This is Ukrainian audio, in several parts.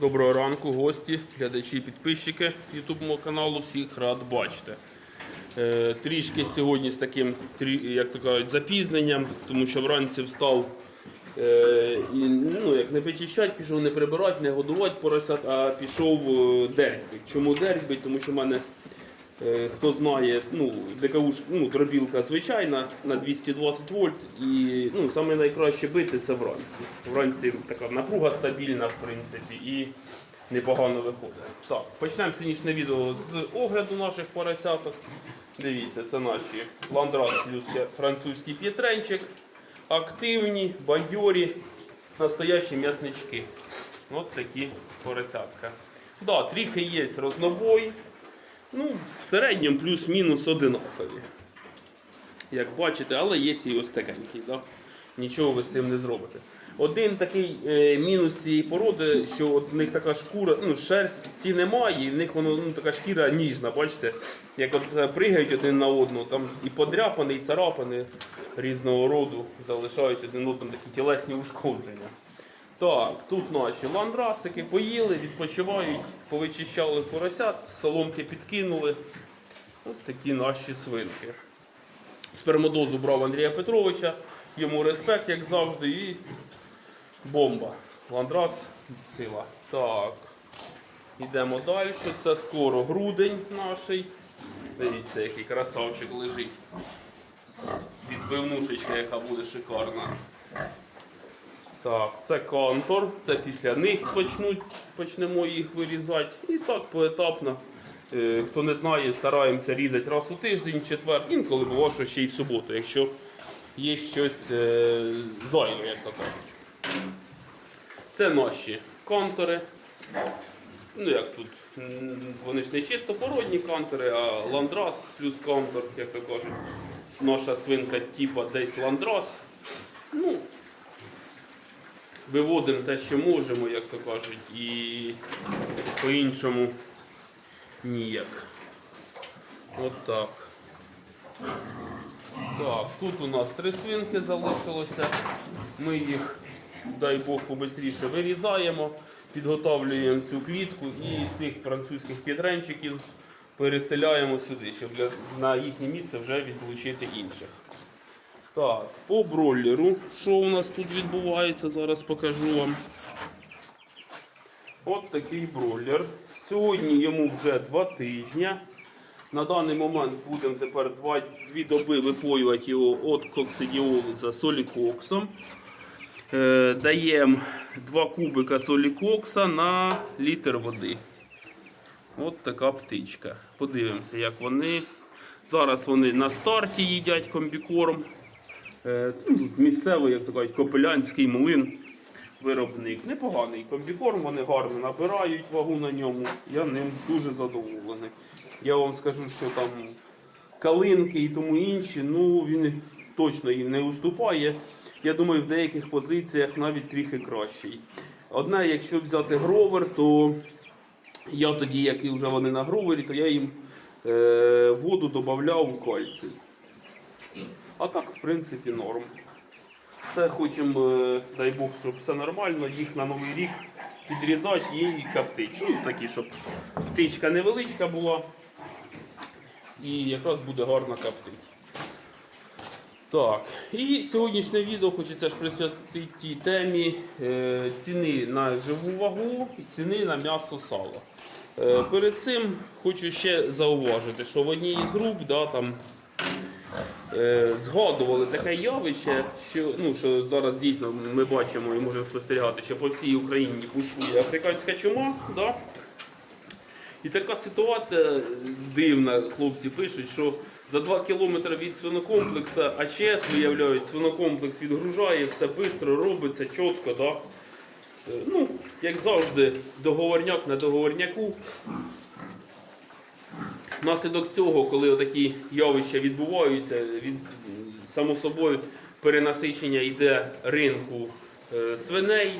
Доброго ранку, гості, глядачі, підписчики YouTube каналу. Всіх рад бачити. Е, трішки сьогодні з таким, як то кажуть, запізненням, тому що вранці встав е, і ну, як не почищать, пішов не прибирати, не годувати поросят, а пішов е, дербить. Чому дербить? Тому що в мене Хто знає, ну, ДКУ, ну, дробілка звичайна на 220 вольт і ну, саме найкраще бити це вранці. Вранці така напруга стабільна, в принципі, і непогано виходить. Так, почнемо сьогоднішнє відео з огляду наших поросяток. Дивіться, це наші ландрас плюс французький п'єтренчик. Активні, бадьорі, настоящі м'яснички. От такі поросятка. Да, трохи є рознобой. Ну, в середньому плюс-мінус одинакові. Як бачите, але є і ось такенький, да? нічого ви з цим не зробите. Один такий е, мінус цієї породи, що от в них така шкура, ну, шерсті немає, і в них воно ну, така шкіра ніжна, бачите, як от е, пригають один на одного, там і подряпані, і царапини різного роду залишають один одному такі тілесні ушкодження. Так, тут наші ландрасики поїли, відпочивають, повичищали поросят, соломки підкинули. От такі наші свинки. Спермодозу брав Андрія Петровича, йому респект, як завжди, і бомба. Ландрас сила. Так. Йдемо далі. Це скоро грудень наш. Дивіться, який красавчик лежить. Відбивнушечка, яка буде шикарна. Так, це контур, це після них почнуть, почнемо їх вирізати. І так поетапно. Е, Хто не знає, стараємося різати раз у тиждень, четвер, інколи буває, що ще й в суботу, якщо є щось е, зайве, як то кажуть. Це наші контури. Ну як тут, вони ж не чисто породні контури, а ландрас плюс контур, як то кажуть. Наша свинка типа десь ландрас. Ну, виводимо те, що можемо, як то кажуть, і по-іншому ніяк. От так. Так, тут у нас три свинки залишилося. Ми їх, дай Бог, побистріше вирізаємо, підготовлюємо цю клітку і цих французьких підренчиків переселяємо сюди, щоб на їхнє місце вже відлучити інших. Так, по бройлеру, що у нас тут відбувається, зараз покажу вам. От такий бройлер. Сьогодні йому вже два тижні. На даний момент будемо тепер два, дві доби випоювати його від коксидіолу за солікоксом. Е, даємо 2 кубика солікокса на літр води. От така птичка. Подивимося, як вони. Зараз вони на старті їдять комбікорм. Е, ну, місцевий, як то кажуть, копелянський млин виробник. Непоганий комбікорм, вони гарно набирають вагу на ньому. Я ним дуже задоволений. Я вам скажу, що там калинки і тому інші, ну він точно їм не уступає. Я думаю, в деяких позиціях навіть трохи кращий. Одне, якщо взяти гровер, то я тоді, як і вже вони на гровері, то я їм е, воду додавав кальцій. А так, в принципі, норм. Це хочемо, е, дай Бог, щоб все нормально, їх на новий рік підрізати і коптити. Ну, такі, щоб птичка невеличка була. І якраз буде гарно коптити. Так, і сьогоднішнє відео хочеться ж присвятити тій темі е, ціни на живу вагу і ціни на м'ясо сало. Е, перед цим хочу ще зауважити, що в одній із груп да, там, згадували таке явище, що, ну, що зараз дійсно ми бачимо і можемо спостерігати, що по всій Україні бушує африканська чума. Да? І така ситуація дивна, хлопці пишуть, що за 2 кілометри від свинокомплексу АЧС виявляють, свинокомплекс відгружає, все швидко робиться, чітко. Да? Е, Ну, як завжди, договорняк на договорняку. Внаслідок цього, коли такі явища відбуваються, від, само собою перенасичення йде ринку е, свиней,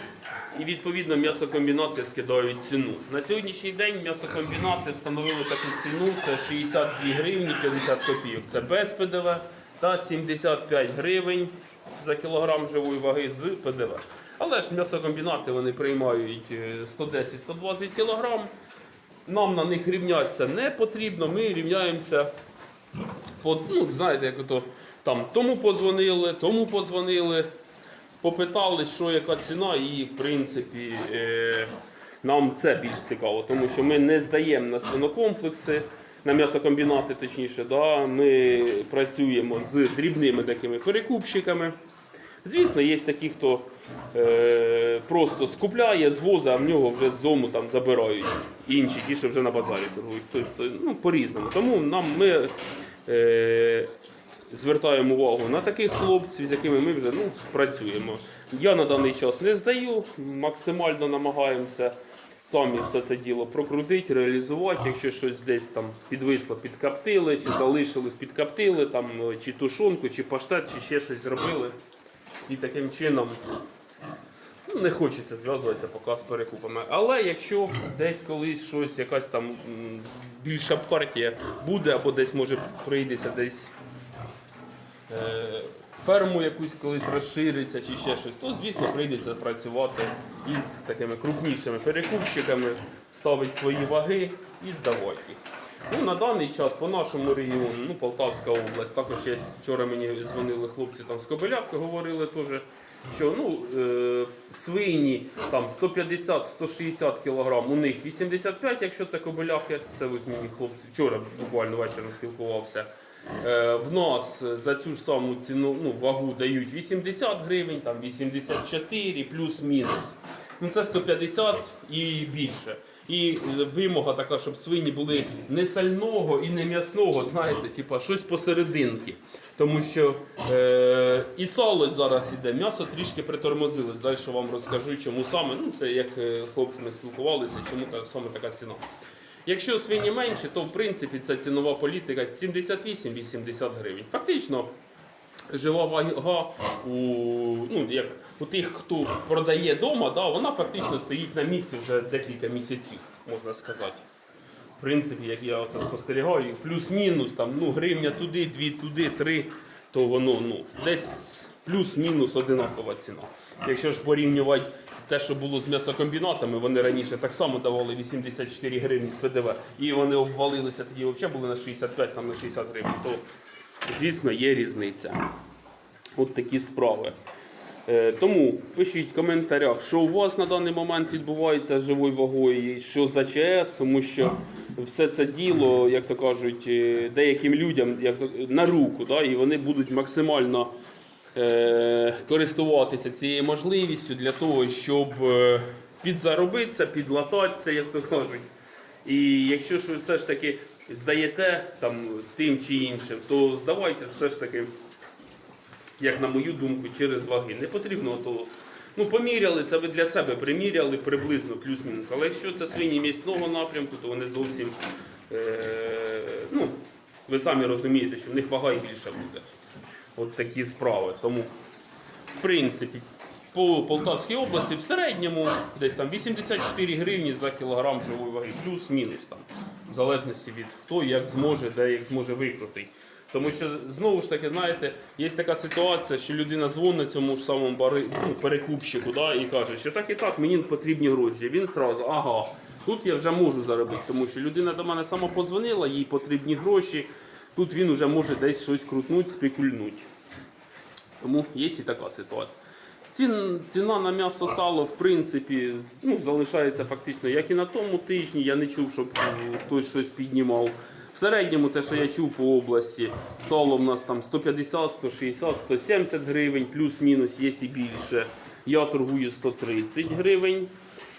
і відповідно м'ясокомбінати скидають ціну. На сьогоднішній день м'ясокомбінати встановили таку ціну: це 62 гривні 50 копійок. Це без ПДВ та 75 гривень за кілограм живої ваги з ПДВ. Але ж м'ясокомбінати вони приймають е, 110-120 кг. Нам на них рівнятися не потрібно, ми рівняємося по, ну, знаєте, як ото там тому позвонили, тому позвонили, попитали, що яка ціна, і в принципі е, нам це більш цікаво, тому що ми не здаємо на свинокомплекси, на м'ясокомбінати, точніше, да, ми працюємо з дрібними такими перекупщиками. Звісно, є такі, хто е, просто скупляє, звозить, а в нього вже з дому там забирають інші, ті, що вже на базарі торгують. Тобто, ну, по-різному. Тому нам ми е, звертаємо увагу на таких хлопців, з якими ми вже ну, працюємо. Я на даний час не здаю, максимально намагаємося самі все це діло прокрутити, реалізувати. Якщо щось десь там підвисло, підкаптили, чи залишилось, підкаптили, там, чи тушонку, чи паштет, чи ще щось зробили. І таким чином ну, не хочеться зв'язуватися поки з перекупами. Але якщо десь колись щось, якась там більша партія буде, або десь може прийдеться десь е, ферму якусь колись розшириться чи ще щось, то звісно прийдеться працювати із такими крупнішими перекупщиками, ставити свої ваги і здавати їх. Ну, на даний час по нашому регіону, ну, Полтавська область, також я вчора мені дзвонили хлопці там з Кобилявки, говорили теж, що ну, е, свині там 150-160 кг, у них 85, якщо це Кобилявки, це ось мені хлопці вчора буквально вечором спілкувався. Е, в нас за цю ж саму ціну ну, вагу дають 80 гривень, там 84 плюс-мінус. Ну це 150 і більше. І вимога така, щоб свині були не сального і не м'ясного, знаєте, типа щось посерединки. Тому що е, і сало зараз іде, м'ясо трішки притормозилось. Далі вам розкажу, чому саме. Ну це як е, хлопці ми спілкувалися, чому саме така ціна. Якщо свині менше, то в принципі ця цінова політика 78-80 гривень. Фактично, жива вага у, ну, як, у тих, хто продає вдома, да, вона фактично стоїть на місці вже декілька місяців, можна сказати. В принципі, як я це спостерігаю, плюс-мінус, там, ну, гривня туди, дві туди, три, то воно ну, десь плюс-мінус одинакова ціна. Якщо ж порівнювати те, що було з м'ясокомбінатами, вони раніше так само давали 84 гривні з ПДВ, і вони обвалилися тоді взагалі були на 65, там на 60 гривень, то звісно є різниця. От такі справи. Е, Тому пишіть в коментарях, що у вас на даний момент відбувається з живою вагою, що за ЧС, тому що все це діло, як то кажуть, е, деяким людям як то, на руку, да, і вони будуть максимально е, користуватися цією можливістю для того, щоб е, підзаробитися, підлататися, як то кажуть. І якщо ж все ж таки здаєте там тим чи іншим, то здавайте все ж таки як на мою думку, через ваги. Не потрібно то. Ну, поміряли, це ви для себе приміряли приблизно, плюс-мінус. Але якщо це свині м'ясного напрямку, то вони зовсім, е, ну, ви самі розумієте, що в них вага і більша буде. От такі справи. Тому, в принципі, по Полтавській області в середньому десь там 84 гривні за кілограм живої ваги, плюс-мінус там, в залежності від хто як зможе, де як зможе викрутити. Тому що знову ж таки, знаєте, є така ситуація, що людина дзвонить цьому ж самому бари, ну, перекупщику да, і каже, що так і так, мені потрібні гроші. Він сразу, ага, тут я вже можу заробити, тому що людина до мене сама позвонила, їй потрібні гроші. Тут він вже може десь щось крутнути, спекульнути. Тому є і така ситуація. Цін, ціна на м'ясо сало, в принципі, ну, залишається фактично, як і на тому тижні. Я не чув, щоб е, хтось щось піднімав. В середньому, те, що я чув по області, сало в нас там 150, 160, 170 гривень, плюс-мінус, є і більше. Я торгую 130 гривень.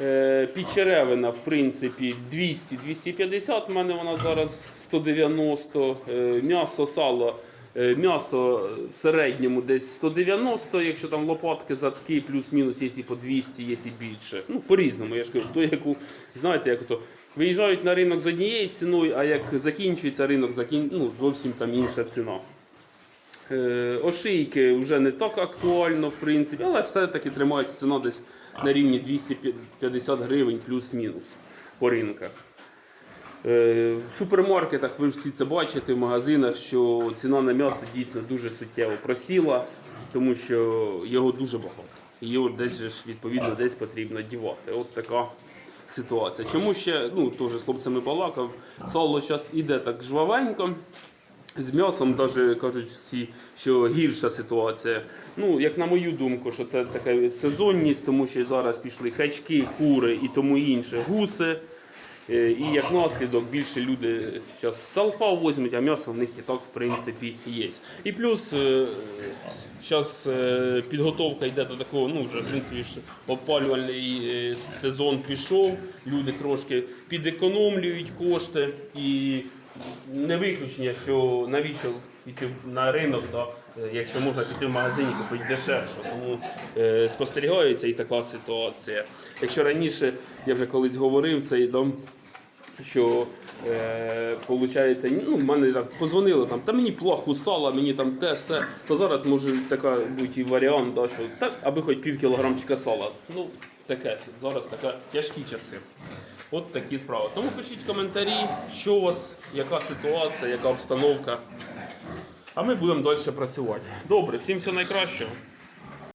Е, Підчеревина, в принципі, 200-250, в мене вона зараз 190. Е, М'ясо, сало. Е, М'ясо в середньому десь 190, якщо там лопатки, задки, плюс-мінус, і по 200, є і більше. Ну, по-різному, я ж кажу, то яку, знаєте, як то виїжджають на ринок з однією ціною, а як закінчується ринок, закін... ну, зовсім там інша ціна. Е, Ошийки вже не так актуально, в принципі, але все-таки тримається ціна десь на рівні 250 гривень плюс-мінус по ринках. Е, В супермаркетах ви всі це бачите, в магазинах, що ціна на м'ясо дійсно дуже суттєво просіла, тому що його дуже багато. її от десь ж відповідно десь потрібно дівати. От така ситуація. Чому ще, ну теж з хлопцями балакав, сало зараз іде так жвавенько. З м'ясом навіть кажуть всі, що гірша ситуація. Ну, як на мою думку, що це така сезонність, тому що зараз пішли качки, кури і тому інше, гуси. Е, І як наслідок більше люди зараз салпа візьмуть, а м'ясо в них і так в принципі є. І плюс зараз підготовка йде до такого, ну вже в принципі опалювальний е, сезон пішов, люди трошки підекономлюють кошти і не виключення, що навіщо йти на ринок, да, е, якщо можна піти в магазині купити дешевше. Тому е, спостерігається і така ситуація. Якщо раніше я вже колись говорив цей дом, що е, получається, ну, мене так позвонили там, та мені плохо сала, мені там те все, то зараз може така бути варіант, да, що так, аби хоч пів кілограмчика сала. Ну, таке, зараз така тяжкі часи. От такі справи. Тому пишіть коментарі, що у вас, яка ситуація, яка обстановка. А ми будемо далі працювати. Добре, всім все найкращого.